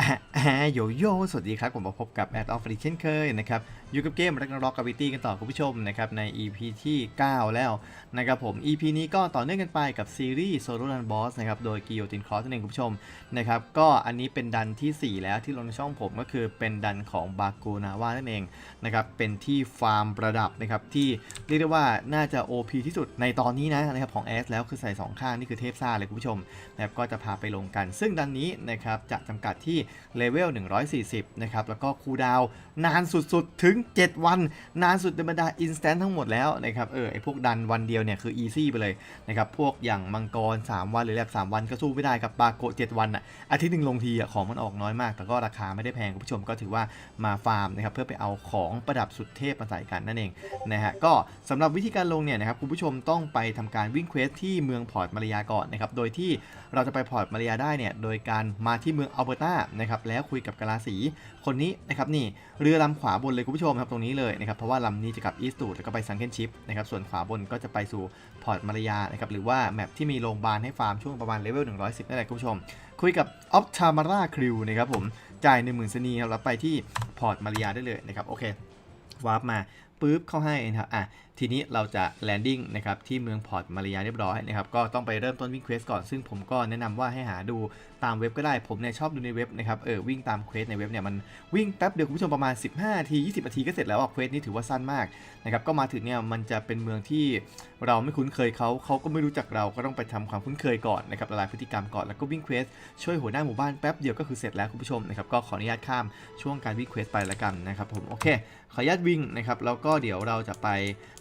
อะอะโยโย่สวัสดีครับ ผมมาพบกับแอดออฟฟรีเช่นเคยนะครับ อยู่กับเกมรักนร็อกกับวิตี้กันต่อคุณผู้ชมนะครับใน EP ที่ 9 แล้วนะครับผม EP นี้ก็ต่อเนื่องกันไปกับซีรีส์โซโล u ันบอสนะครับโดยกิโยตินครอสนั่นเองคุณผู้ชมนะครับก็อันนี้เป็นดันที่ 4 แล้วที่ลงในช่องผมก็คือเป็นดันของบาโกนาว่านั่นเองนะครับเป็นที่ฟาร์มประดับนะครับที่เรียกได้ว่าน่าจะ OP ที่สุดในตอนนี้นะนะครับของแอสแล้วคือใส่สองข้างนี่คือเทพซ่าเลยคุณผู้ชมนะครับก็จะพาไปลงกัน ซึ่งดันนี้นะครับจะจำกัดที่เลเวล 140 นะครับ แล้วก็คูดาวนานสุดๆ ถึง 7 วัน นานสุดในบรรดาอินสแตนทั้งหมดแล้วนะครับ เออ ไอพวกดันวันเดียวเนี่ย คืออีซี่ไปเลยนะครับ พวกอย่างมังกร 3 วัน หรือแลบ3วันก็สู้ไม่ได้กับบาโกะ7วันอะอาทิตย์หนึ่งลงทีอะของมันออกน้อยมาก แต่ก็ราคาไม่ได้แพงคุณผู้ชมก็ถือว่ามาฟาร์มนะครับ เพื่อไปเอาของประดับสุดเทพมาใส่กันนั่นเองนะฮะ ก็สำหรับวิธีการลงเนี่ยนะครับคุณผู้ชมต้องไปทำการวิ่งเควสที่เมืองพอร์ตมาริยาก่อนนะครับ โดยที่เราจะไปพอร์ตมาริยาได้เนี่ย โดยการมาที่เมืองอัลเบอร์ตานะครับแล้วคุยกับกาลาสีคนนี้นะครับนี่เรือลำขวาบนเลยคุณผู้ชมครับตรงนี้เลยนะครับเพราะว่าลำนี้จะกลับอีสตูดแล้วก็ไปซังเคนชิปนะครับส่วนขวาบนก็จะไปสู่พอร์ตมารยานะครับหรือว่าแมปที่มีโรงพยาบาลให้ฟาร์มช่วงประมาณเลเวล110นั่นแหละคุณผู้ชม คุยกับออฟชามาร่าคริวนะครับผมจ่าย1 0,000สนีครับแล้วไปที่พอร์ตมารยาได้เลยนะครับโอเควาร์ปมา ปุ๊บเข้าให้นะครับอะทีนี้เราจะแลนดิ้งนะครับที่เมืองพอร์ตมาริยาเรียบร้อยนะครับก็ต้องไปเริ่มต้นวิ่งเควสก่อนซึ่งผมก็แนะนำว่าให้หาดูตามเว็บก็ได้ผมเนี่ยชอบดูในเว็บนะครับเออวิ่งตามเควสในเว็บเนี่ยมันวิ่งแป๊บเดียวคุณผู้ชมประมาณ 15นาที 20นาทีก็เสร็จแล้วอะเควสนี้ถือว่าสั้นมากนะครับก็มาถึงเนี่ยมันจะเป็นเมืองที่เราไม่คุ้นเคยเขาเขาก็ไม่รู้จักเราก็ต้องไปทำความคุ้นเคยก่อนนะครับละลายพฤติกรรมก่อนแล้วก็วิ่งเควสช่วยหัวหน้าหมู่บ้านแป๊บเดียวก็คือเสร็จแล้วคุณผู้ชมนะครับก็ขออนุญาตข้ามช่วงการวิ่งเควสไปละกันนะครับผมโอเค ขออนุญาตวิ่งนะครับแล้วก็เดี๋ยวเราจะไป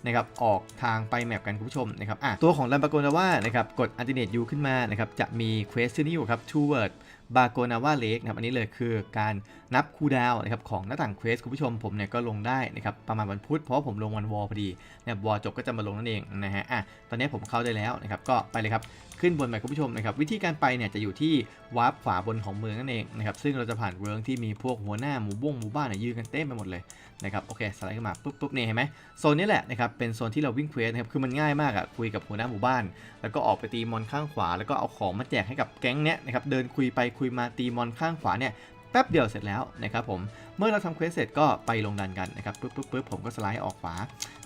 นะครับออกทางไปแมปกันคุณผู้ชมนะครับอะตัวของลัมบาโกนาว่านะครับกดอันติเนตยูขึ้นมานะครับจะมีเควสที่นี่อยู่ครับ toward บาโกนาว่าเลกนะครับอันนี้เลยคือการนับคูดาวนะครับของหน้าต่างเควสคุณผู้ชมผมเนี่ยก็ลงได้นะครับประมาณวันพุธเพราะผมลงวันวอลพอดีนะครับวอลจบก็จะมาลงนั่นเองนะฮะอะตอนนี้ผมเข้าได้แล้วนะครับก็ไปเลยครับขึ้นบนไปคุณผู้ชมนะครับวิธีการไปเนี่ยจะอยู่ที่วาร์ปขวาบนของเมืองนั่นเองนะครับซึ่งเราจะผ่านเวิร์กที่มีพวกหัวหน้าหมู่บ้งหมู่บ้านเนี่ยยืนกันเต็มไปหมดเลยนะครับโอเคสไลด์ขึ้นมาปุ๊บปุ๊บนี่เห็นไหมโซนนี้แหละนะครับเป็นโซนที่เราวิ่งเควสนะครับคือมันง่ายมากอะคุยกับหัวหน้าหมู่บ้าน แล้วก็ออกไปตีมอนข้างขวา แล้วก็เอาของมาแจกให้กับแก๊งเนี้ยนะครับเดินคุยไปคุยมาตีมอนข้างขวาเนี่ยแป๊บเดียวเสร็จแล้วนะครับผม เมื่อเราทำเควสเสร็จก็ไปลงดันกันนะครับปุ๊บปุ๊บปุ๊บผมก็สไลด์ออกขวา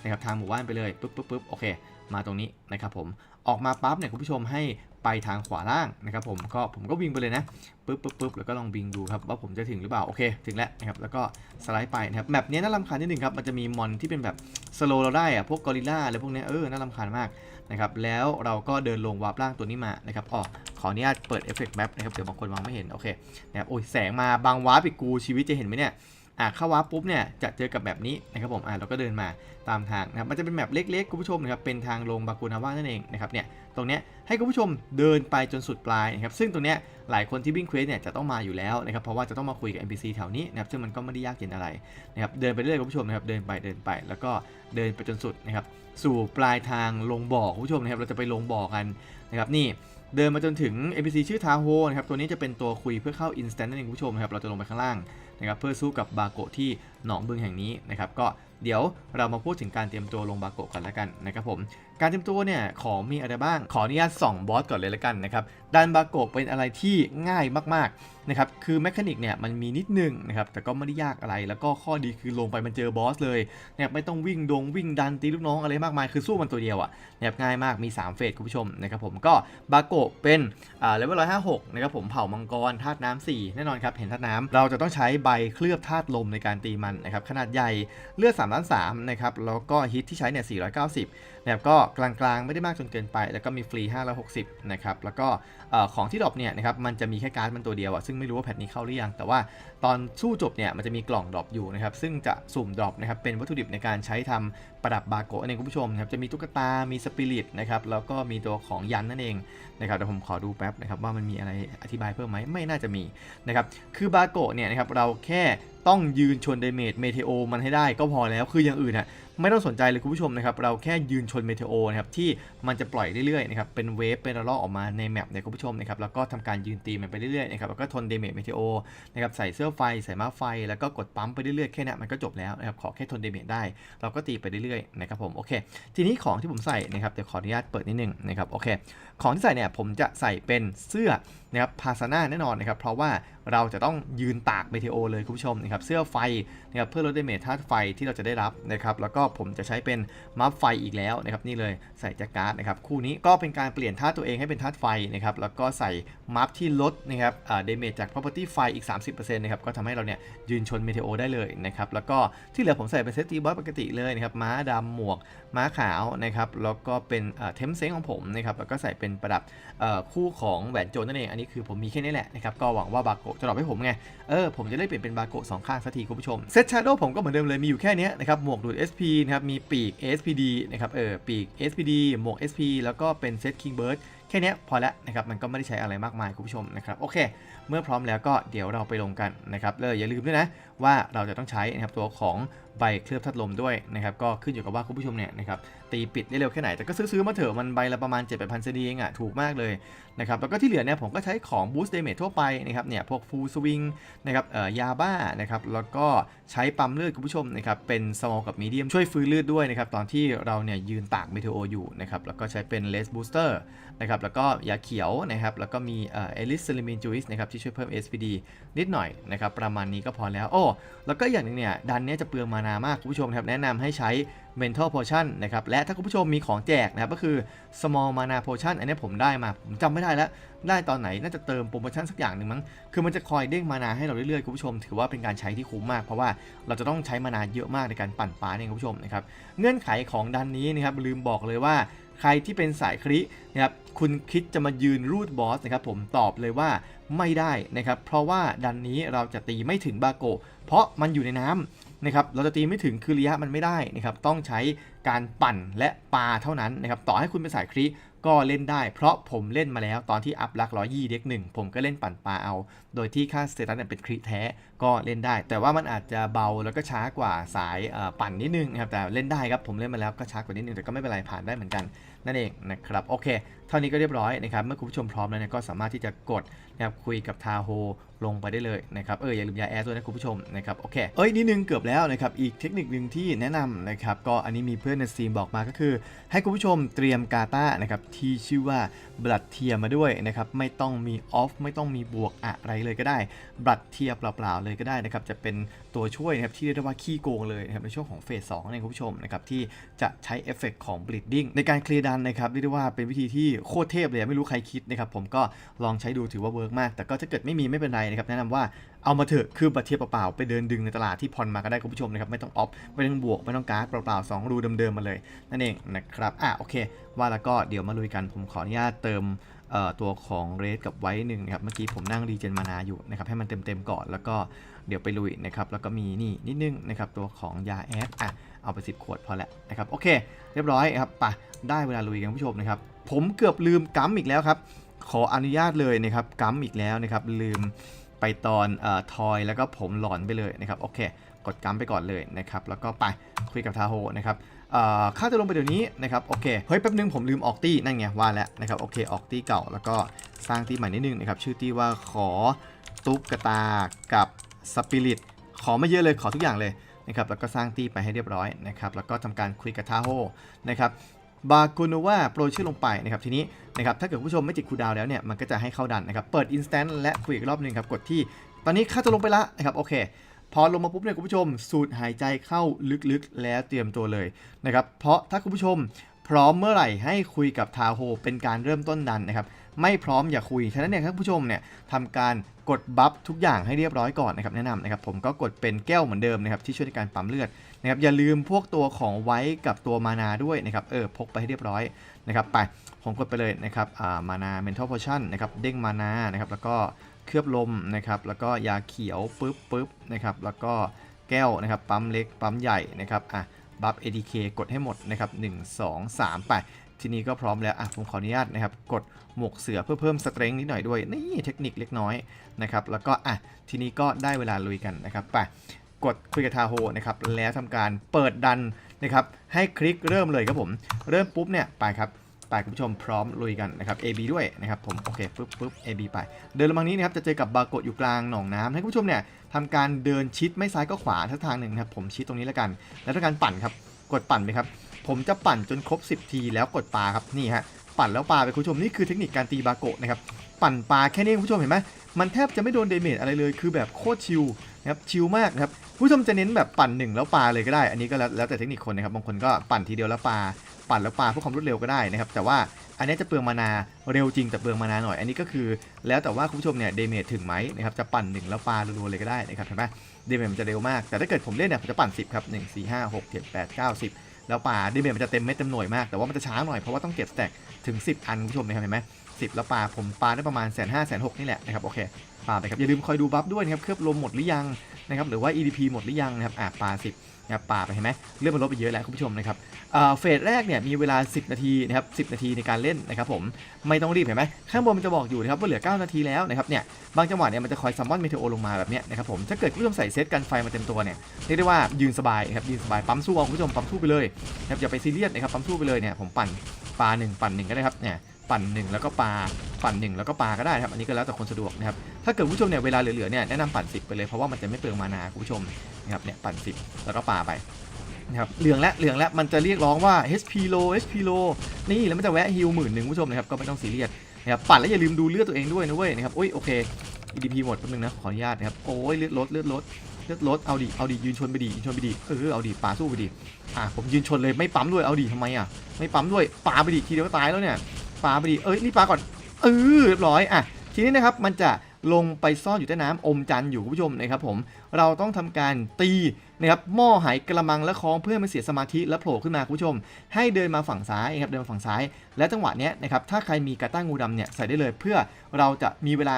นะครับทางหมู่บ้านไปเลยปุ๊บปุ๊บปุ๊บโอเค มาตรงนี้นะครับผม ออกมาปั๊บเนี่ยคุณผู้ชมให้ไปทางขวาล่างนะครับผมก็ผมก็วิ่งไปเลยนะปุ๊บปุ๊บปุ๊บแล้วก็ลองวิ่งดูครับว่าผมจะถึงหรือเปล่าโอเคถึงแล้วนะครับแล้วก็สไลด์ไปนะครับแมปนี้น่ารำคาญนิดนึงครับมันจะมีมอนที่เป็นแบบสโลเราได้อะพวกกอริลลาอะไรพวกเนี้ยเออน่ารำคาญมากนะครับแล้วเราก็เดินลงวาร์ปล่างตัวนี้มานะครับอ๋อขออนุญาตเปิดเอฟเฟกต์แมปนะครับเดี๋ยวบางคนมองไม่เห็นโอเคนะครับโอ้ยแสงมาบางวาร์ปอีกกูชีวิตจะเห็นไหมเนี่ย อะเข้าวาร์ปปุ๊บเนี่ยจะเจอกับแบบนี้นะครับผมอะเราก็เดินมาตามทางนะครับมันจะเป็นแมปเล็กๆคุณผู้ชมนะครับเป็นทางลงบากูนาว่านั่นเองนะครับเนี่ยตรงเนี้ยให้คุณผู้ชมเดินไปจนสุดปลายนะครับซึ่งตรงเนี้ยหลายคนที่วิ่งเควสเนี่ยจะต้องมาอยู่แล้วนะครับเพราะว่าจะต้องมาคุยกับ NPC แถวนี้นะครับซึ่งมันก็ไม่ได้ยากเย็นอะไรนะครับเดินไปเรื่อยคุณผู้ชมนะครับเดินไปเดินไป แล้วก็เดินไปจนสุดนะครับสู่ปลายทางลงบ่อคุณผู้ชมนะครับเราจะไปลงบ่อกันนะครับนี่เดินมาจนถึง NPC ชื่อทาโฮนะครับตัวนี้จะเป็นตัวคุยเพื่อเข้า Instant นั่นเองคุณผู้ชมนะครับเราจะลงไปข้างล่าง นะครับเพื่อสู้กับบาโกะที่หนองบึงแห่งนี้นะครับก็ เดี๋ยวเรามาพูดถึงการเตรียมตัวลงบาโกะกันแล้วกันนะครับผม การเตรียมตัวเนี่ยของมีอะไรบ้าง ขออนุญาตส่องบอสก่อนเลยแล้วกันนะครับดันบาโกะเป็นอะไรที่ง่ายมากๆนะครับ คือแมคานิกเนี่ยมันมีนิดนึงนะครับ แต่ก็ไม่ได้ยากอะไร แล้วก็ข้อดีคือลงไปมันเจอบอสเลยนะครับไม่ต้องวิ่งดงวิ่งดันตีลูกน้องอะไรมากมาย คือสู้มันตัวเดียวอะ่ะนะครับง่ายมาก มี 3 เฟสคุณผู้ชมนะครับผม ก็บาโกะเป็นอ่าเลเวลร้อยห้าหกนะครับผมเผ่ามังกรธาตุน้ำสี่แน่นอนครับ เห็นธาตุน้ำเราจะต้องใช้ใบเคลือบธาตุลมในการตีมันนะครับ ขนาดใหญ่ เลือด3ล้าน3นะครับแล้วก็ฮิตที่ใช้เนี่ย490นะครับก็กลางๆ ไม่ได้มากจนเกินไป แล้วก็มีฟรี560นะครับแล้วก็ของที่ดรอปเนี่ยนะครับมันจะมีแค่การ์ดมันตัวเดียวอะซึ่งไม่รู้ว่าแพทนี้เข้าหรือยังแต่ว่าตอนสู้จบเนี่ยมันจะมีกล่องดรอปอยู่นะครับซึ่งจะสุ่มดรอปนะครับเป็นวัตถุดิบในการใช้ทำประดับบาโกะนั่นเองคุณผู้ชมนะครับจะมีตุ๊กตา มีสปิริตนะครับแล้วก็มีตัวของยันนั่นเองนะครับเดี๋ยวผมขอดูแป๊บนะครับว่ามันมีอะไรอธิบายเพิ่มไหมไม่น่าจะมีนะครับคือบาโกะเนี่ยนะครับเราแค่ต้องยืนชนเดเมจเมเทโอมันให้ได้ก็พอแล้วคืออย่างอื่นอะ ไม่ต้องสนใจเลยคุณผู้ชมนะครับ เราแค่ยืนชนเมเทโอนะครับที่มันจะปล่อยเรื่อยๆนะครับ เป็นเวฟ เป็นระลอกออกมาในแมปเนี่ยคุณผู้ชมนะครับ แล้วก็ทำการยืนตีมันไปเรื่อยๆนะครับ แล้วก็ทนเดเมจเมเทโอนะครับ ใส่เสื้อไฟ ใส่ม้าไฟ แล้วก็กดปั๊มไปเรื่อยๆ แค่นี้มันก็จบแล้วนะครับ ขอแค่ทนเดเมจได้ เราก็ตีไปเรื่อยๆ นะครับผม โอเค ทีนี้ของที่ผมใส่นะครับ เดี๋ยวขออนุญาตเปิดนิดนึงนะครับ โอเค ของที่ใส่เนี่ยผมจะใส่เป็นเสื้อ นะครับพาซาน่าแน่นอนนะครับเพราะว่าเราจะต้องยืนตากเมเทโอเลยคุณผู้ชมนะครับเสื้อไฟนะครับเพื่อลดเดเมจธาตุไฟที่เราจะได้รับนะครับแล้วก็ผมจะใช้เป็นมัฟไฟอีกแล้วนะครับนี่เลยใส่จากการ์ดนะครับคู่นี้ก็เป็นการเปลี่ยนธาตุตัวเองให้เป็นธาตุไฟนะครับแล้วก็ใส่มัฟที่ลดนะครับอ่าดเมจจาก property ไฟอีก 30%นะครับก็ทำให้เราเนี่ยยืนชนเมเทโอได้เลยนะครับแล้วก็ที่เหลือผมใส่เป็นเซตตีบอสปกติเลยนะครับม้าดำหมวกม้าขาวนะครับแล้วก็เป็นเทมเซ็งของผมนะครับแล้วก็ใส่เป็นประดับคู่ของแหวนโจรนั่นเองอันนี้คือผมมีแค่นี้แหละนะครับก็หวังว่าบาโกจะตอบให้ผมไงเออผมจะได้เปลี่ยนเป็นบาโกสองข้างสักทีคุณผู้ชมเซตชาร์โดผมก็เหมือนเดิมเลยมีอยู่แค่นี้นะครับหมวกดูด SP นะครับมีปีก SPD นะครับเออปีก SPD หมวก SP แล้วก็เป็นเซต King Bird แค่นี้พอและนะครับมันก็ไม่ได้ใช้อะไรมากมายคุณผู้ชมนะครับโอเค เมื่อพร้อมแล้วก็เดี๋ยวเราไปลงกันนะครับเลยอย่าลืมด้วยนะว่าเราจะต้องใช้นะครับตัวของใบเคลือบทัดลมด้วยนะครับก็ขึ้นอยู่กับว่าคุณผู้ชมเนี่ยนะครับตีปิดได้เร็วแค่ไหน แต่ก็ซื้อๆมาเถอะมันใบละประมาณ 7 8 0 0 0เซนดีเองอะถูกมากเลยนะครับแล้วก็ที่เหลือเนี่ยผมก็ใช้ของ boost damage ทั่วไปนะครับเนี่ยพวก full swing นะครับเอ่อยาบ้านะครับแล้วก็ใช้ปั๊มเลือดคุณผู้ชมนะครับเป็น small กับ medium ช่วยฟื้นเลือดด้วยนะครับตอนที่เราเนี่ยยืนตากเมเทโออยู่นะครับแล้วก็ใช้เป็น less booster นะครับแล้วก็ยาเขียวนะครับแล้วก็มีเอ่อ Alice c e l i m i n Juice นะครับที่ช่วยเพิ่ม SPD นิดหน่อยนะครับประมาณนี้ก็พอแล้วโอ้แล้วก็อย่างนึงเนี่ยดันเนี้ยจะเปลืองมานามากคุณผู้ชมครับแนะนำให้ใช้ Mental Potion นะครับและถ้าคุณผู้ชมมีของแจกนะครับก็คือ Small Mana Potion อันนี้ผมได้มา ผมจำไม่ได้แล้ว ได้ตอนไหนน่าจะเติมโปรโมชั่นสักอย่างหนึ่งมั้งคือมันจะคอยเด้งมานาให้เราเรื่อยๆคุณผู้ชม ถือว่าเป็นการใช้ที่คุ้มมาก เพราะว่าเราจะต้องใช้มานาเยอะมากในการปั่นปลาเนี่ยคุณผู้ชมนะครับเงื่อนไขของดันนี้นะครับลืมบอกเลยว่าใครที่เป็นสายครินะครับคุณคิดจะมายืนรูดบอสนะครับผมตอบเลยว่าไม่ได้นะครับเพราะว่าดันนี้เราจะตีไม่ถึงบาโก เพราะมันอยู่ในน้ำ นะครับเราจะตีไม่ถึงคือระยะมันไม่ได้นะครับต้องใช้การปั่นและปาเท่านั้นนะครับต่อให้คุณเป็นสายคริก็เล่นได้ เพราะผมเล่นมาแล้วตอนที่อัพลักร้อยยี่เด็กหนึ่งผมก็เล่นปั่นปลาเอา โดยที่ค่าสเตตัสเนี่ยเป็นคริแท้ก็เล่นได้ แต่ว่ามันอาจจะเบาแล้วก็ช้ากว่าสายปั่นนิดนึงนะครับแต่เล่นได้ครับผมเล่นมาแล้วก็ช้ากว่านิดนึงแต่ก็ไม่เป็นไรผ่านได้เหมือนกันนั่นเองนะครับโอเค เท่านี้ก็เรียบร้อยนะครับเมื่อคุณผู้ชมพร้อมแล้วก็สามารถที่จะกดนะครับคุยกับทาโฮ ลงไปได้เลยนะครับเอออย่าลืมยาแอร์ด้วยนะคุณผู้ชมนะครับโอเคเอ้ยนิดนึงเกือบแล้วนะครับอีกเทคนิคหนึ่งที่แนะนำนะครับก็อันนี้มีเพื่อนในสตรีมบอกมาก็คือ ให้คุณผู้ชมเตรียมกาตานะครับที่ชื่อว่าบลัดเทียมาด้วยนะครับไม่ต้องมีออฟไม่ต้องมีบวกอะไรเลยก็ได้บลัดเทียเปล่าๆเลยก็ได้นะครับจะเป็นตัวช่วยนะครับที่เรียกว่าขี้โกงเลยนะครับในช่วงของเฟสสองนี่ยคุณผู้ชมนะครับที่จะใช้เอฟเฟกของ bleeding ในการเคลียร์ดันนะครับเรียกได้ว่าเป็นวิธีที่โคตรเทพเลยไม่รู้ใครคิดนะครับผมก็ลองใช้ดูถือว่าเวิร์กมาก แต่ก็ถ้าเกิดไม่มีไม่เป็นไรนะครับแนะนำว่าเอามาเถอะคือบัตรเทียบเปล่าๆไปเดินดึงในตลาดที่พรมาก็ได้คุณผู้ชมนะครับไม่ต้องออฟไม่ต้องบวกไม่ต้องการ์ดเปล่าๆสองรูเดิมๆมาเลยนั่นเองนะครับอะโอเค ว่าแล้วก็เดี๋ยวมาลุยกันผมขออนุญาตเติมตัวของเรสกับไว้หนึ่งนะครับเมื่อกี้ผมนั่งรีเจนมานาอยู่นะครับให้มันเต็มๆก่อนแล้วก็เดี๋ยวไปลุยนะครับแล้วก็มีนี่นิดนึงนะครับตัวของยาแอดอะเอาไป 10 ขวดพอแล้วนะครับโอเค เรียบร้อยครับปะได้เวลาลุยกันผู้ชมนะครับผมเกือบลืมกัมอีกแล้วครับขออนุญาตเลยนะครับกัมอีกแล้วนะครับลืม ไปตอนเอ่อทอยแล้วก็ผมหลอนไปเลยนะครับโอเค กดกัมไปก่อนเลยนะครับแล้วก็ไปคุยกับทาโฮนะครับเอ่อค่าจะลงไปเดี๋ยวนี้นะครับโอเคเฮ้ยแป๊บนึงผมลืมออกตี้นั่นไงว่าแล้วนะครับโอเคออกตี้เก่าแล้วก็สร้างตี้ใหม่นิดนึงนะครับชื่อตี้ว่าขอตุ๊กตากับสปิริตขอไม่เยอะเลยขอทุกอย่างเลยนะครับแล้วก็สร้างตี้ไปให้เรียบร้อยนะครับแล้วก็ทำการคุยกับทาโฮนะครับบากูโนวาโปรยชื่อลงไปนะครับทีนี้ นะครับถ้าเกิดผู้ชมไม่ติดคูดาวแล้วเนี่ยมันก็จะให้เข้าดันนะครับเปิด instant และคุยอีกรอบหนึ่งครับกดที่ตอนนี้ค่าจะลงไปละนะครับโอเค พอลงมาปุ๊บเนี่ยคุณผู้ชม สูดหายใจเข้าลึกๆ แล้วเตรียมตัวเลยนะครับเพราะถ้าคุณผู้ชมพร้อมเมื่อไหร่ให้คุยกับทาโฮเป็นการเริ่มต้นดันนะครับไม่พร้อมอย่าคุย ฉะนั้นเนี่ยถ้าคุณผู้ชมเนี่ยทำการกดบัฟทุกอย่างให้เรียบร้อยก่อนนะครับแนะนำนะครับผมก็กดเป็นแก้วเหมือนเดิมนะครับที่ช่วยในการปั๊มเลือดนะครับอย่าลืมพวกตัวของไว้กับตัวมานาด้วยนะครับเออพกไปให้เรียบร้อย นะครับไปผมกดไปเลยนะครับมานาเมนทัลพอชั่นนะครับเด้งมานานะครับแล้วก็เคลือบลมนะครับแล้วก็ยาเขียวปึ๊บปึ๊บนะครับแล้วก็แก้วนะครับปั๊มเล็กปั๊มใหญ่นะครับอะบัฟ ADK กดให้หมดนะครับ1 2 3 ไปทีนี้ก็พร้อมแล้วอะผมขออนุญาตนะครับกดหมวกเสือเพื่อเพิ่มสเตร n ง h นิดหน่อยด้วยนี่เทคนิคเล็กน้อยนะครับแล้วก็อะทีนี้ก็ได้เวลาลุยกันนะครับไป กดคุยกับทาโฮนะครับแล้วทำการเปิดดันนะครับให้คลิกเริ่มเลยครับผม เริ่มปุ๊บเนี่ยไปครับไปคุณผู้ชมพร้อมลุยกันนะครับ AB ด้วยนะครับผมโอเคปุ๊บปุ๊บ AB ไป เดินลงมานี้นะครับจะเจอกับบาโกะอยู่กลางหนองน้ำให้คุณผู้ชมเนี่ยทำการเดินชิดไม่ซ้ายก็ขวาทั้งทางหนึ่งนะครับผมชิดตรงนี้แล้วกัน แล้วทำการปั่นครับกดปั่นไปครับผมจะปั่นจนครบ 10 ทีแล้วกดปลาครับนี่ฮะปั่นแล้วปลาไปคุณผู้ชมนี่คือเทคนิคการตีบาโกะนะครับปั่นปลาแค่นี้คุณผู้ชมเห็นไหมมันแทบจะไม่โดนเดเมจอะไรเลย คือแบบโคตรชิลนะครับชิลมากนะครับ ผู้ชมจะเน้นแบบปั่นหนึ่งแล้วปลาเลยก็ได้ อันนี้ก็แล้วแต่เทคนิคคนนะครับ บางคนก็ปั่นทีเดียวแล้วปลา ปั่นแล้วปลาเพื่อความรวดเร็วก็ได้นะครับ แต่ว่าอันนี้จะเปลืองมานาเร็วจริงแต่เปลืองมานาหน่อย อันนี้ก็คือ แล้วแต่ว่าคุณผู้ชมเนี่ยเดเมจถึงไหมนะครับ จะปั่นหนึ่งแล้วปลารัวๆเลยก็ได้นะครับเห็นไหมเดเมจมันจะเร็วมาก แต่ถ้าเกิดผมเล่นเนี่ยผมจะปั่น 10ครับ1 4 5 6 7 8 9 10 แล้วปลาเดเมจมันจะเต็มเม็ดเต็มหน่วยมาก แต่ว่ามันจะช้าหน่อยเพราะว่าต้องเก็บสแต็กถึง 10 อันคุณผู้ชมนะครับเห็นไหม10แล้วปลาผมปลาได้ประมาณแสนห้าแสนหกนี่แหละนะครับโอเค ปาไปครับอย่าลืมคอยดูบัฟด้วยนะครับเคลือบลมหมดหรือยังนะครับหรือว่า EDP หมดหรือยังนะครับอะปลา10นะครับปลาไปเห็นไหมเลื่อนมันลดไปเยอะแล้วคุณผู้ชมนะครับเอ่อเฟสแรกเนี่ยมีเวลา 10 นาทีนะครับ10 นาทีในการเล่นนะครับผมไม่ต้องรีบเห็นไหมข้างบนมันจะบอกอยู่นะครับว่าเหลือ 9 นาทีแล้วนะครับเนี่ยบางจังหวะเนี่ยมันจะคอยซัมมอนเมเทโอลงมาแบบเนี้ยนะครับผมถ้าเกิดคุณผู้ชมใส่เซตกันไฟมาเต็มตัวเนี่ยเรียกได้ว่ายืนสบายนะครับยืนสบายปั๊มสู้เอาคุณผู้ชมปั๊มสู้ไปเลยนะครับอย่าไปซีเรียสนะครับปั๊มสู้ไปเลยเนี่ยผมปั่นปลาหนึ่งปั่นหนึ่งก็ได้ครับเนี่ยปั่นหนึ่งแล้วก็ปลา ปั่นหนึ่งแล้วก็ปลาก็ได้ครับอันนี้ก็แล้วแต่คนสะดวกนะครับถ้าเกิดผู้ชมเนี่ยเวลาเหลือๆเนี่ยแนะนำปั่น 10 ไปเลยเพราะว่ามันจะไม่เปลืองมานาคุณผู้ชมนะครับเนี่ยปั่น 10 แล้วก็ปลาไปนะครับเหลืองและเหลืองและมันจะเรียกร้องว่า HP low HP low นี่แล้วมันจะแวะฮิลหมื่นหนึ่งผู้ชมนะครับก็ไม่ต้องซีเรียสนะครับปั่นแล้วอย่าลืมดูเลือดตัวเองด้วยนะเว้ยนะครับโอ้ยโอเค EDP หมดแป๊บนึงนะขออนุญาตนะครับโอ้ยเลือดลดเลือดลดเลือดลดเอาดิเอาดิยืนชนไปดิยืนชนไปดิเออเอาดิปาสู้ไปดิอะผมยืนชนเลยไม่ปั๊มด้วยเอาดิทำไมอะไม่ปั๊มด้วยปาไปดิทีเดียวก็ตายแล้วเนี่ยปาไปดิเอ้ยนี่ปาก่อน เออเรียบร้อยอะทีนี้นะครับมันจะลงไปซ่อนอยู่ใต้น้ำอมจันทร์อยู่คุณผู้ชมนะครับผมเราต้องทำการตีนะครับหม้อหายกระมังและคล้องเพื่อไม่เสียสมาธิและโผล่ขึ้นมาคุณผู้ชม ให้เดินมาฝั่งซ้ายนะครับเดินมาฝั่งซ้าย และจังหวะเนี้ยนะครับถ้าใครมีกระต้างงูดำเนี่ยใส่ได้เลย เพื่อเราจะมีเวลา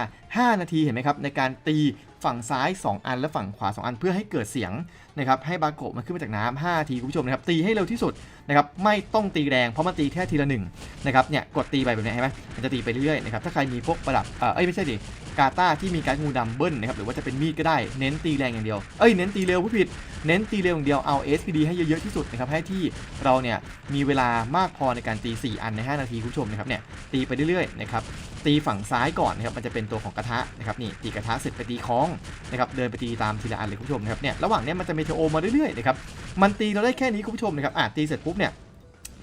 5 นาทีเห็นไหมครับในการตี ฝั่งซ้าย 2 อันและฝั่งขวา 2 อันเพื่อให้เกิดเสียงนะครับให้บาโกะมันขึ้นมาจากน้ำ5นาทีคุณผู้ชมนะครับตีให้เร็วที่สุดนะครับไม่ต้องตีแรงเพราะมันตีแค่ทีละหนึ่งนะครับเนี่ยกดตีไปแบบนี้เห็นไหมมันจะตีไปเรื่อยๆนะครับถ้าใครมีพวกประดับเอ้ยไม่ใช่ดิกาตาที่มีการงูดำเบิ้ลนะครับหรือว่าจะเป็นมีดก็ได้เน้นตีแรงอย่างเดียวเอ้ยเน้นตีเร็วผู้ผิด เน้นตีเร็วอย่างเดียวเอา SPD ให้เยอะๆที่สุดนะครับให้ที่เราเนี่ยมีเวลามากพอในการตี 4 อันใน 5 นาทีคุณผู้ชมนะครับเนี่ยตีไปเรื่อยๆนะครับตีฝั่งซ้ายก่อนนะครับมันจะเป็นตัวของกระทะนะครับนี่ตีกระทะเสร็จไปตีคล้องนะครับเดินไปตีตามทีละอันเลยคุณผู้ชมนะครับเนี่ยระหว่างเนี้ยมันจะเมเทโอมาเรื่อยๆนะครับมันตีเราได้แค่นี้คุณผู้ชมนะครับอะตีเสร็จปุ๊บเนี่ย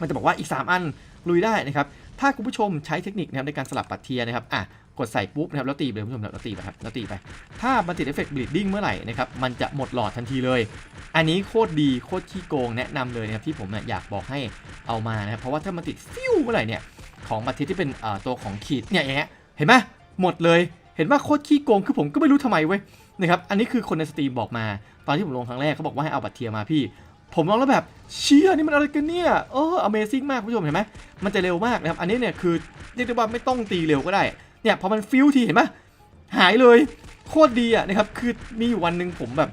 มันจะบอกว่าอีก 3 อันลุยได้นะครับถ้าคุณผู้ชมใช้เทคนิคนะครับในการสลับปัดเทียนะครับอะ กดใส่ปุ๊บนะครับแล้วตีไปเลยคุณผู้ชมแล้วตีไปครับแล้วตีไป ถ้ามันติดเอฟเฟกต์บลีดดิ้งเมื่อไหร่นะครับมันจะหมดหลอดทันทีเลย อันนี้โคตรดีโคตรขี้โกงแนะนำเลยนะครับที่ผมเนี่ยอยากบอกให้เอามานะครับเพราะว่าถ้ามันติดฟิวเมื่อไหร่เนี่ยของบัตรที่เป็นตัวของขีดเนี่ยอย่างเงี้ยเห็นไหมหมดเลยเห็นว่าโคตรขี้โกงคือผมก็ไม่รู้ทำไมเว้ยนะครับอันนี้คือคนในสตรีมบอกมา ตอนที่ผมลงครั้งแรกเขาบอกว่าให้เอาบัตรเทียมาพี่ ผมลองแล้วแบบเชี่ยนี่มันอะไรกันเนี่ยเออ Amazing มากคุณผู้ชมเห็นไหมมันจะเร็วมากนะครับอันนี้เนี่ยคือเรียกได้ว่าไม่ต้องตีเร็วก็ได้ เนี่ยพอมันฟิวทีเห็นไหมหายเลยโคตรดีอะนะครับคือมีอยู่วันหนึ่งผมแบบ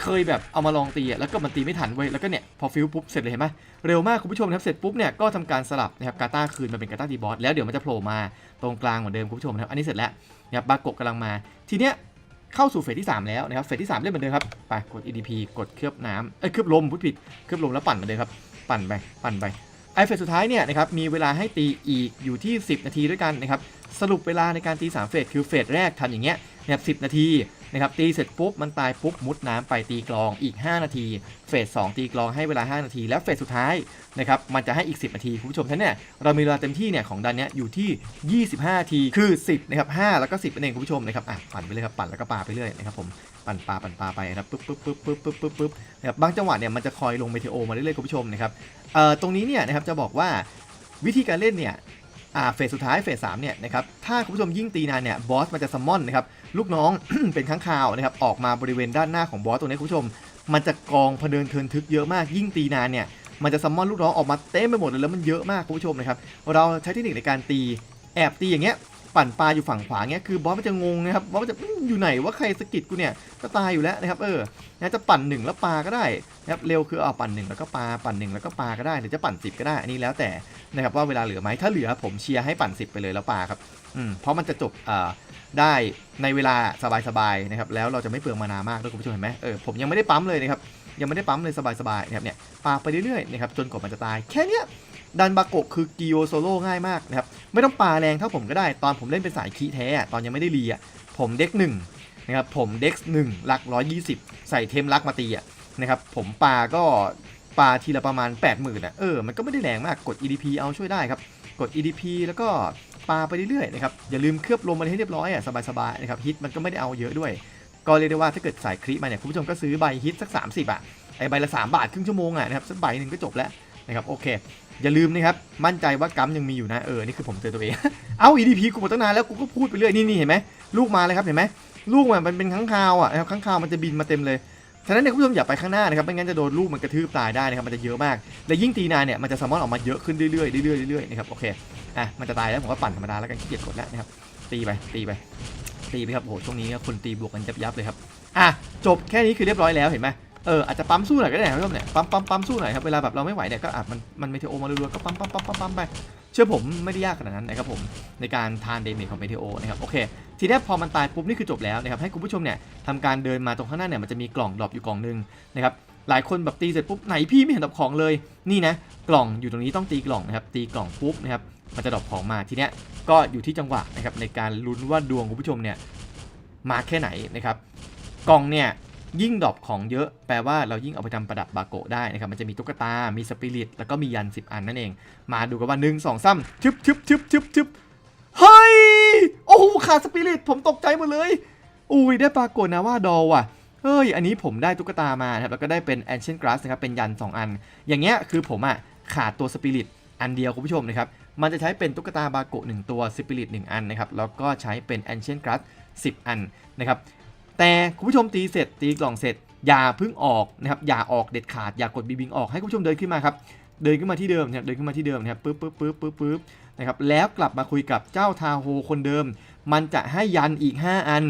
เคยแบบเอามาลองตีอะแล้วก็มันตีไม่ทันเว้ยแล้วก็เนี่ยพอฟิลปุ๊บเสร็จเลยเห็นไหมเร็วมากคุณผู้ชมนะครับเสร็จปุ๊บเนี่ยก็ทำการสลับนะครับกาตาคืนมาเป็นกาตาดีบอสแล้วเดี๋ยวมันจะโผล่มาตรงกลางเหมือนเดิมคุณผู้ชมนะครับอันนี้เสร็จแล้วนะครับบาโกะกำลังมาทีเนี้ยเข้าสู่เฟสที่ 3 แล้วนะครับเฟสที่ 3 เล่นเหมือนเดิมครับไปกด EDP กดเคลือบน้ำเอ้ยเคลือบลมพูดผิดเคลือบลมแล้วปั่นเหมือนเดิมครับปั่นไปปั่นไป ไอเฟสสุดท้ายเนี่ยนะครับมีเวลาให้ตีอีกอยู่ที่ 10 นาทีด้วยกันนะครับสรุปเวลาในการตี3เฟสคือเฟสแรกทำอย่างเงี้ยนะครับ10 นาที นะครับตีเสร็จปุ๊บมันตายปุ๊บมุดน้ำไปตีกลองอีก 5 นาที เฟส2ตีกลองให้เวลา 5 นาที แล้วเฟสสุดท้ายนะครับมันจะให้อีก 10 นาทีคุณผู้ชมท่านเนี่ยเรามีเวลาเต็มที่เนี่ยของดันเนี้ยอยู่ที่ 25นาทีคือ 10นะครับ5แล้วก็ 10นั่นเองคุณผู้ชมนะครับอะปั่นไปเลยครับปั่นแล้วก็ปาไปเรื่อยนะครับผมปั่นปาปั่นปาไปนะครับปึ๊บปึ๊บปึ๊บปึ๊บปึ๊บปึ๊บปึ๊บนะครับบางจังหวะเนี่ยมันจะคอยลงเมเทโอมาเรื่อยๆคุณผู้ชมนะครับเอ่อตรงนี้เนี่ยนะครับจะบอกว่าวิธีการเล่นเนี่ย เฟสสุดท้ายเฟสสามเนี่ยนะครับถ้าคุณผู้ชมยิ่งตีนานเนี่ยบอสมันจะซัมมอนนะครับลูกน้อง เป็นข้างคาวนะครับออกมาบริเวณด้านหน้าของบอสตรงนี้คุณผู้ชม มันจะกองพเดินเทินทึกเยอะมากยิ่งตีนานเนี่ยมันจะซัมมอนลูกน้องออกมาเต็มไปหมดเลยแล้วมันเยอะมากคุณผู้ชมนะครับเราใช้เทคนิคในการตีแอบตีอย่างเงี้ย ปั่นปลาอยู่ฝั่งขวาเงี้ยคือบอสมันจะงงนะครับบอสมันจะอยู่ไหนว่าใครสกิดกูเนี่ยก็ตายอยู่แล้วนะครับเออนะจะปั่นหนึ่งแล้วปลาก็ได้นะครับเร็วคือเอาปั่นหนึ่งแล้วก็ปลาปั่นหนึ่งแล้วก็ปลาก็ได้หรือจะปั่นสิบก็ได้อันนี้แล้วแต่นะครับว่าเวลาเหลือไหมถ้าเหลือผมเชียร์ให้ปั่นสิบไปเลยแล้วปลาครับอืมเพราะมันจะจบอ่าได้ในเวลาสบายๆนะครับแล้วเราจะไม่เปลืองมานามากด้วยคุณผู้ชมเห็นไหมเออผมยังไม่ได้ปั๊มเลยนะครับยังไม่ได้ปั๊มเลยสบายๆนะครับเนี่ยปลาไปเรื่อยๆนะครับจนกว่ามันจะตายแค่เนี้ยดันบาโกะคือกิโอโซโล่ง่ายมากนะครับ ไม่ต้องปาแรงเท่าผมก็ได้ ตอนผมเล่นเป็นสายคีแท้อะตอนยังไม่ได้รีอะผมเด็กหนึ่งนะครับผมเด็กหนึ่งลัก120ใส่เทมลักมาตีอะนะครับผมปาก็ปาทีละประมาณ 8 0,000อะเออมันก็ไม่ได้แรงมากกด EDP เอาช่วยได้ครับ กด EDP แล้วก็ปาไปเรื่อยๆนะครับอย่าลืมเคลือบลมมันให้เรียบร้อยอะสบายๆนะครับฮิตมันก็ไม่ได้เอาเยอะด้วย ก็เรียกได้ว่าถ้าเกิดสายคลิมาเนี่ยคุณผู้ชมก็ซื้อใบฮิตสัก 30อะไอใบละ 3 บาทครึ่งชั่วโมงอะนะครับสักใบหนึ่งก็จบแล้วนะครับโอเค อย่าลืมนะครับ มั่นใจว่ากัมยังมีอยู่นะ เออ นี่คือผมเจอตัวเอง เอ้า EDP กูหมดตั้งนานแล้ว กูก็พูดไปเรื่อย นี่นี่เห็นไหม ลูกมาเลยครับ เห็นไหม ลูกมันมันเป็นข้างคาวอะนะครับข้างคาวมันจะบินมาเต็มเลย ฉะนั้นเนี่ยคุณผู้ชมอย่าไปข้างหน้านะครับ ไม่งั้นจะโดนลูกมันกระทืบตายได้นะครับ มันจะเยอะมาก และยิ่งตีนานเนี่ย มันจะสมอนออกมาเยอะขึ้นเรื่อยๆ เรื่อยๆ เรื่อยๆ นะครับ โอเค อะ มันจะตายแล้วผมก็ปั่นธรรมดาแล้วกันขี้เกียจกดแล้วนะครับ ตีไป ตีไป ตีไปครับโอ้โหช่วงนี้คนตีบวกกันยับยับเลยครับ อะ จบแค่นี้คือเรียบร้อยแล้วเห็นไหม เอออาจจะปั๊มสู้หน่อยก็ได้นะครับเนี่ยปั๊มปั๊มปั๊มสู้หน่อยครับเวลาแบบเราไม่ไหวเนี่ยก็อะมันมันเมเทโอมารัวๆก็ปั๊มปั๊มปั๊มปั๊มปั๊มไปเชื่อผมไม่ได้ยากขนาดนั้นนะครับผมในการทานเดเมจของเมเทโอนะครับโอเค ทีนี้พอมันตายปุ๊บนี่คือจบแล้วนะครับให้คุณผู้ชมเนี่ยทำการเดินมาตรงข้างหน้าเนี่ยมันจะมีกล่องดรอปอยู่กล่องหนึงนะครับหลายคนแบบตีเสร็จปุ๊บไหนพี่ไม่เห็นดรอปของเลยนี่นะกล่องอยู่ตรงนี้ต้องตีกล่องนะครับตีกล่องปุ๊บนะครับมันจะดรอปของมาทีเนี้ยก็อยู่ที่จังหวะนะครับในการลุ้นว่าดวงคุณผู้ชมเนี่ยมาแค่ไหนนะครับกล่องเนี่ย ยิ่งดรอปของเยอะแปลว่าเรายิ่งเอาไปทำประดับบาโกะได้นะครับมันจะมีตุ๊กตา มีสปิริต แล้วก็มียัน 10 อันนั่นเอง มาดูกันว่าหนึ่งสองสามชึบชึบชึบชึบชึบเฮ้ย โอ้โหขาดสปิริต ผมตกใจหมดเลย อุ้ยได้ปรากนะว่าดอว่ะเฮ้ย อันนี้ผมได้ตุ๊กตามานะครับแล้วก็ได้เป็น Ancient Grass นะครับ เป็นยัน 2 อัน อย่างเงี้ยคือผมอะขาดตัวสปิริตอันเดียวคุณผู้ชมนะครับ มันจะใช้เป็นตุ๊กตาบาโกะ1ตัวสปิริต1อันนะครับ แล้วก็ใช้เป็น Ancient Grass 10 อันนะครับ แต่คุณผู้ชมตีเสร็จตีกล่องเสร็จอย่าเพิ่งออกนะครับอย่าออกเด็ดขาดอย่ากดบีบิงออกให้คุณผู้ชมเดินขึ้นมาครับเดินขึ้นมาที่เดิมนะครับเดินขึ้นมาที่เดิมนะครับปึ๊บปึ๊บปึ๊บปึ๊บปึ๊บนะครับแล้วกลับมาคุยกับเจ้าทาโฮคนเดิม มันจะให้ยันอีก 5 อัน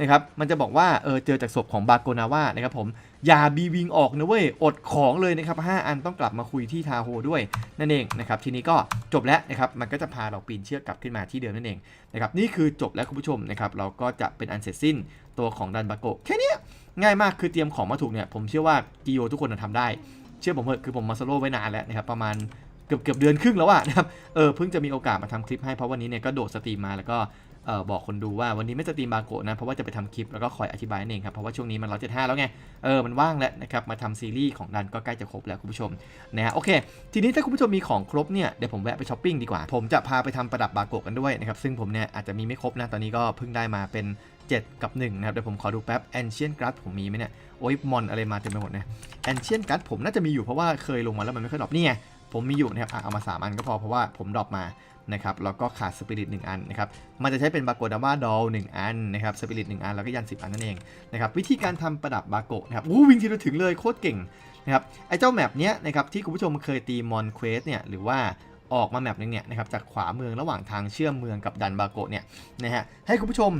นะครับมันจะบอกว่าเออเจอจากศพของบาโกนาว่านะครับผมอย่าบีวิงออกนะเว้ยอดของเลยนะครับ 5 อันต้องกลับมาคุยที่ทาโฮด้วยนั่นเองนะครับทีนี้ก็จบแล้วนะครับมันก็จะพาเราปีนเชือกกลับขึ้นมาที่เดิมนั่นเองนะครับนี่คือจบแล้วคุณผู้ชมนะครับเราก็จะเป็นอันเสร็จสิ้น ตัวของดันบาโกแค่นี้ง่ายมากคือเตรียมของมาถูกเนี่ยผมเชื่อว่ากิโยทุกคนนะทำได้ เชื่อผมเถอะคือผมมาโซโลไว้นานแล้วนะครับประมาณเกือบเกือบเดือนครึ่งแล้วอะนะครับเออเพิ่งจะมีโอกาสมาทำคลิปให้เพราะวันนี้เนี่ยก็โดดสตรีมมาแล้วก็เออบอกคนดูว่าวันนี้ไม่สตรีมบาโกะนะเพราะว่าจะไปทำคลิปแล้วก็คอยอธิบายนั่นเองครับเพราะว่าช่วงนี้มันร้อยเจ็ดห้าแล้วไงเออมันว่างแล้วนะครับมาทำซีรีส์ของดันก็ใกล้จะครบแล้วคุณผู้ชมนะฮะโอเค ทีนี้ถ้าคุณผู้ชมมีของครบเนี่ยเดี๋ยวผมแวะไปช้อปปิ้งดีกว่า ผมจะพาไปทำประดับบาโกะกันด้วยนะครับซึ่งผมเนี่ยอาจจะมีไม่ครบนะตอนนี้ก็เพิ่งได้มาเป็น 7 กับ 1 นะครับ เดี๋ยวผมขอดูแป๊บ Ancient Guard ผมมีไหมเนี่ย โอ้ยมอนอะไรมาเต็มไปหมดเนี่ย Ancient Guard ผมน่าจะมีอยู่เพราะว่าเคยลงมาแล้วมันไม่ค่อยดรอปนี่ไง ผมมีอยู่นะครับเอามา 3 อันก็พอเพราะว่าผมดรอปมานะครับแล้วก็ขาดสปิริต1อันนะครับ มันจะใช้เป็นบาโกดาว่าดอล1อันนะครับสปิริต1อัน แล้วก็ยัน10อันนั่นเองนะครับวิธีการทำประดับบาโกนะครับอู้วิ่งทีละถึงเลยโคตรเก่งนะครับไอ้เจ้าแมปเนี้ยนะครับที่คุณผู้ชมเคยตีมอนเควสเนี่ยหรือว่าออกมาแมปนึงเนี่ยนะครับจากขวาเมืองระหว่างทางเชื่อมเมืองกับดันบาโกเนี่ยนะฮะให้คุณผู้ชม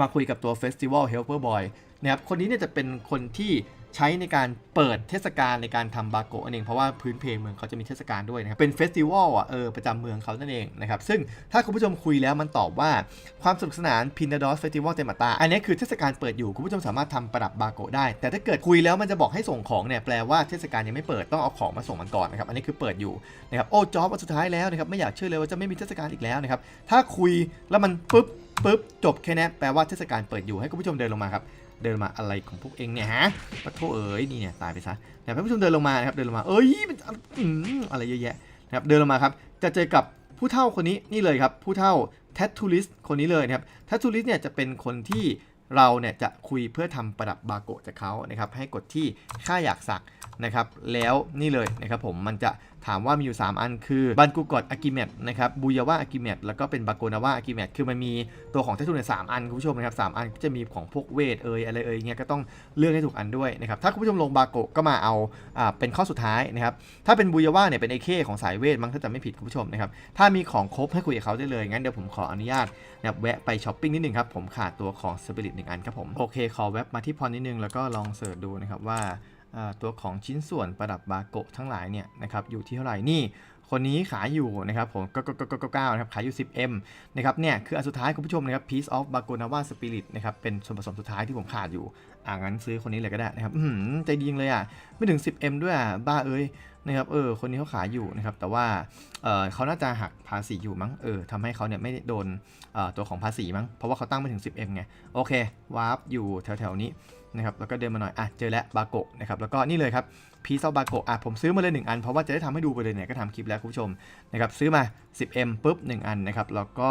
มาคุยกับตัว Festival Helper Boy นะครับคนนี้เนี่ยจะเป็นคนที่ใช้ในการเปิดเทศกาลในการทำบาโกะนั่นเองเพราะว่าพื้นเพเมืองเขาจะมีเทศกาลด้วยนะครับเป็นเฟสติวัลอะเออประจำเมืองเขานั่นเองนะครับซึ่งถ้าคุณผู้ชมคุยแล้วมันตอบว่าความสนุกสนานพินดอสเฟสติวัลเตมัตาอันนี้คือเทศกาลเปิดอยู่คุณผู้ชมสามารถทำประดับบาโกะได้ แต่ถ้าเกิดคุยแล้วมันจะบอกให้ส่งของเนี่ยแปลว่าเทศกาลยังไม่เปิดต้องเอาของมาส่งมันก่อนนะครับอันนี้คือเปิดอยู่นะครับโอ้จอบวันสุดท้ายแล้วนะครับไม่อยากเชื่อเลยว่าจะไม่มีเทศกาลอีกแล้วนะครับถ้าคุยแล้วมันปุ๊บ ปุ๊บจบแค่นี้แปลว่าเทศกาลเปิดอยู่ให้คุณผู้ชมเดินลงมาครับเดินมาอะไรของพวกเองเนี่ยฮะปะโทเอ๋ยนี่เนี่ยตายไปซะแต่ให้ผู้ชมเดินลงมานะครับเดินลงมา เอ้ยมันอะไรเยอะแยะนะครับเดินลงมาครับจะเจอกับผู้เฒ่าคนนี้นี่เลยครับผู้เฒ่าแทททูลิสคนนี้เลยนะครับแทททูลิสเนี่ยจะเป็นคนที่เราเนี่ยจะคุยเพื่อทำประดับบาโกะจากเขานะครับให้กดที่ค่าอยากสักนะครับแล้วนี่เลยนะครับผมมันจะ ถามว่ามีอยู่ 3 อันคือบันกูกอดอากิเมตนะครับบูยาวาอากิเมตแล้วก็เป็นบาโกนาวาอากิเมตคือมันมีตัวของเททูเนี่สามอันคุณผู้ชมนะครับสามอันก็จะมีของพวกเวทเอยอะไรเอยเงี้ยก็ต้องเลือกให้ถูกอันด้วยนะครับถ้าคุณผู้ชมลงบาโกก็มาเอาอ่าเป็นข้อสุดท้ายนะครับถ้าเป็นบูยาวาเนี่ยเป็นไอเคของสายเวทมั้งถ้าจำไม่ผิดคุณผู้ชมนะครับถ้ามีของครบให้คุยกับเขาได้เลยงั้นเดี๋ยวผมขออนุญาตนะครับแวะไปช้อปปิ้งนิดนึงครับผมขาดตัวของสปิริตหนึ่งอันครับผมโอเคขอแวะมาที่พรนิดนึงแล้วก็ลองเสิร์ชดูนะครับว่า ตัวของชิ้นส่วนประดับบาโกะทั้งหลายเนี่ยนะครับอยู่ที่เท่าไหร่นี่ คนนี้ขายอยู่นะครับผมก็ก็ก็ก็ก็นะครับขายอยู่ 10M นะครับเนี่ยคืออันสุดท้ายคุณผู้ชมนะครับ piece of b a g o n a v a spirit นะครับเป็นส่วนผสมสุดท้ายที่ผมขาดอยู่ อ่างั้นซื้อคนนี้เลยก็ได้นะครับใจดีงเลยอะไม่ถึง 10M ด้วยอะบ้าเอ้ยนะครับเออคนนี้เขาขายอยู่นะครับแต่ว่าเออเขาน่าจะหักภาษีอยู่มั้งเออทำให้เขาเนี่ยไม่โดนตัวของภาษีมั้งเพราะว่าเขาตั้งไม่ถึง 10M ไงโอเควาร์ปอยู่แถวๆนี้ นะครับแล้วก็เดินมาหน่อยอะเจอแล้วบาโกะนะครับแล้วก็นี่เลยครับพีซ of บาโกะอะผมซื้อมาเลย 1 อัน เพราะว่าจะได้ทำให้ดูไปเลยเนี่ยก็ทำคลิปแล้วคุณผู้ชมนะครับซื้อมา 10M ปุ๊บ 1 อันนะครับแล้วก็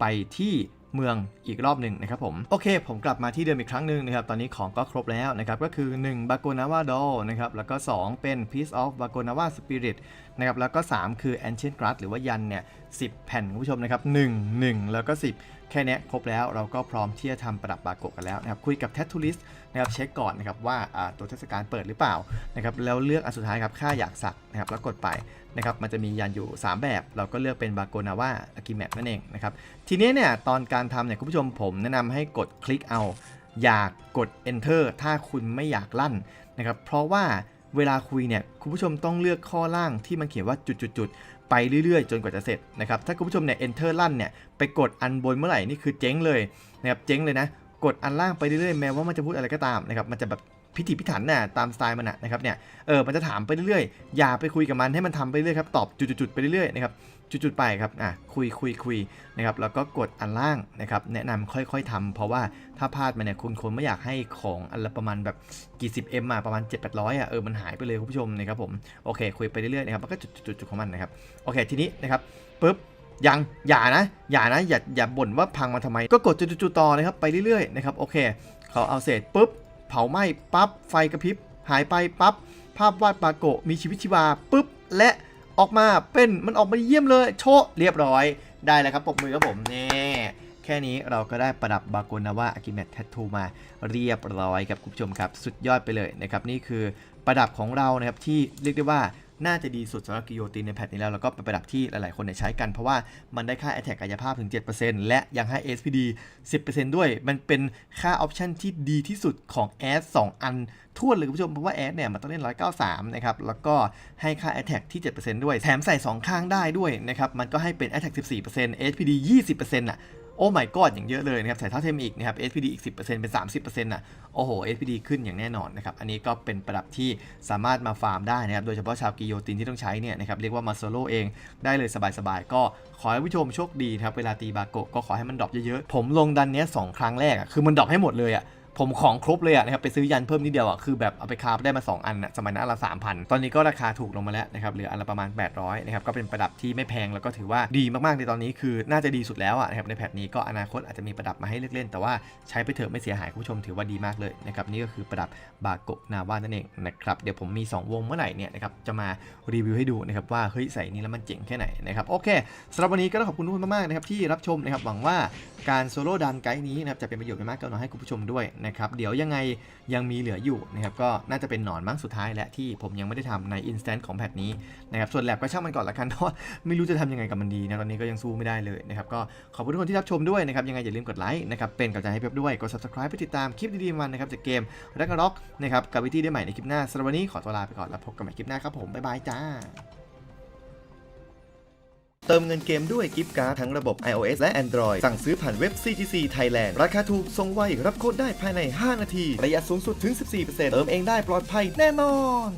ไปที่เมืองอีกรอบหนึ่งนะครับผมโอเค ผมกลับมาที่เดิมอีกครั้งหนึ่งนะครับตอนนี้ของก็ครบแล้วนะครับก็คือ 1 b a g o n a v a d o l นะครับแล้วก็ 2 เป็น Piece of b a g o n a v a Spirit นะครับแล้วก็ 3 คือ Ancient Glass หรือว่ายันเนี่ย10 แผ่นคุณผู้ชมนะครับ 1 1 แล้วก็ 10 แค่นี้ครบแล้วเราก็พร้อมที่จะทำประดับบาโกะกันแล้วนะครับคุยกับ t a t t o o l i s t นะครับเช็คก่อนนะครับว่าตัวเทศกาลเปิดหรือเปล่านะครับแล้วเลือกอันสุดท้ายครับค่าอยากสักนะครับแล้วกดไปนะครับมันจะมียันอยู่ 3 แบบ เราก็เลือกเป็นบาโกนาว่าอากิแมทนั่นเองนะครับทีนี้เนี่ยตอนการทำเนี่ยคุณผู้ชมผมแนะนำให้กดคลิกเอาอยากกด enter ถ้าคุณไม่อยากลั่นนะครับเพราะว่าเวลาคุยเนี่ยคุณผู้ชมต้องเลือกข้อล่างที่มันเขียนว่าจุดๆๆไปเรื่อยๆ จนกว่าจะเสร็จนะครับถ้าคุณผู้ชมเนี่ย enter ลั่นเนี่ยไปกดอันบนเมื่อไหร่นี่คือเจ๊งเลยนะครับเจ๊งเลยนะ กดอันล่างไปเรื่อยๆแม้ว่ามันจะพูดอะไรก็ตามนะครับมันจะแบบพิถีพิถันน่ะตามสไตล์มันนะนะครับเนี่ยเออมันจะถามไปเรื่อยๆ อย่าไปคุยกับมันให้มันทำไปเรื่อยครับตอบจุดๆไปเรื่อยๆนะครับจุดๆไปครับอะคุยคุยคุยนะครับแล้วก็กดอันล่างนะครับแนะนำค่อยๆทำเพราะว่าถ้าพลาดมาเนี่ยคุณคนไม่อยากให้ของอันละประมาณแบบกี่สิบเอ็มอะประมาณ 7 8 0 0อะเออมันหายไปเลยคุณผู้ชมนะครับผมโอเคคุยไปเรื่อยๆนะครับแล้วก็จุดๆของมันนะครับโอเคทีนี้นะครับปุ๊บ ยังอย่านะ อย่านะ อย่าอย่าบ่นว่าพังมาทำไม ก็กดจุดๆต่อนะครับไปเรื่อยๆนะครับโอเคเขาเอาเศษปุ๊บ เผาไหม้ปั๊บไฟกระพริบหายไปปั๊บภาพวาดปาโกะมีชีวิตชีวาปุ๊บ และออกมาเป็นมันออกมาเยี่ยมเลยโชะเรียบร้อยได้แล้วครับปรบมือครับผมนี่แค่นี้เราก็ได้ประดับบาโกนาวาอากิเมตแททูมาเรียบร้อยครับคุณผู้ชมครับ สุดยอดไปเลยนะครับ นี่คือประดับของเรานะครับที่เรียกได้ว่า น่าจะดีสุดสำหรับกิโยตินในแพทนี้แล้ว แล้วก็เป็นประดับที่หลายๆ คนใช้กัน เพราะว่ามันได้ค่า Attack กายภาพถึง 7%และยังให้ SPD 10%ด้วย มันเป็นค่าออปชันที่ดีที่สุดของแอส2อันทั่วเลยคุณผู้ชม เพราะว่าแอสเนี่ยมันต้องเล่น 193 นะครับ แล้วก็ให้ค่า Attack ที่ 7%ด้วย แถมใส่ 2 ข้างได้ด้วยนะครับ มันก็ให้เป็น Attack 14% SPD 20%อะ โอ้ my god อย่างเยอะเลยนะครับใส่เท่าเทมอีกนะครับ SPD อีก 10%เป็น 30%น่ะโอ้โห SPD ขึ้นอย่างแน่นอนนะครับ อันนี้ก็เป็นประดับที่สามารถมาฟาร์มได้นะครับ โดยเฉพาะชาวกิโยตินที่ต้องใช้เนี่ยนะครับเรียกว่ามาโซโลเองได้เลยสบายๆ ก็ขอให้ผู้ชมโชคดีนะครับ เวลาตีบาโกก็ขอให้มันดรอปเยอะๆ ผมลงดันเนี้ยสองครั้งแรกอะคือมันดรอปให้หมดเลยอะ ผมของครบเลยอะนะครับไปซื้อยันเพิ่มนิดเดียวอะคือแบบเอาไปคาฟได้มา 2 อันอะสมัยนั้นอันละ3,000ตอนนี้ก็ราคาถูกลงมาแล้วนะครับเหลืออันละประมาณ 800นะครับก็เป็นประดับที่ไม่แพงแล้วก็ถือว่าดีมากๆในตอนนี้คือน่าจะดีสุดแล้วอะนะครับในแพทนี้ก็อนาคตอาจจะมีประดับมาให้เลือกเล่น แต่ว่าใช้ไปเถอะไม่เสียหายคุณผู้ชมถือว่าดีมากเลยนะครับนี่ก็คือประดับบาโกนาว่านั่นเองนะครับเดี๋ยวผมมี 2 วงเมื่อไหร่เนี่ยนะครับจะมารีวิวให้ดูนะครับว่าเฮ้ยใส่นี้แล้วมันเจ๋งแค่ไหนนะครับโอเคสำหรับวันนี้ก็ต้องขอบคุณทุกคนมากๆนะครับที่รับชมนะครับหวังว่าการโซโล่ดันไกด์นี้นะครับจะเป็นประโยชน์ไม่มากก็น้อยให้คุณผู้ชมด้วยนะครับ เดี๋ยวยังไงยังมีเหลืออยู่นะครับ ก็น่าจะเป็นหนอนมั้งสุดท้ายและที่ผมยังไม่ได้ทำใน instant ของแพทนี้นะครับ ส่วนแลบก็ช่างมันก่อนละกันเพราะว่าไม่รู้จะทำยังไงกับมันดีนะตอนนี้ก็ยังสู้ไม่ได้เลยนะครับ ก็ขอบคุณทุกคนที่รับชมด้วยนะครับ ยังไงอย่าลืมกดไลค์นะครับ เป็นกำลังใจให้เพ็บด้วย กด subscribe ไปติดตามคลิปดีๆมันนะครับจากเกมแรักร็อกนะครับกับวิธีได้ใหม่ในคลิปหน้าสำหรับวันนี้ขอตัวลาไปก่อนแล้วพบกันใหม่คลิปหน้าครับผมบ๊ายบายจ้า เติมเงินเกมด้วยกิฟต์การ์ดทั้งระบบ iOS และ Android สั่งซื้อผ่านเว็บ CGC Thailand ราคาถูกส่งไวรับโค้ดได้ภายใน 5 นาทีระยะสูงสุดถึง 14%เติมเองได้ปลอดภัยแน่นอน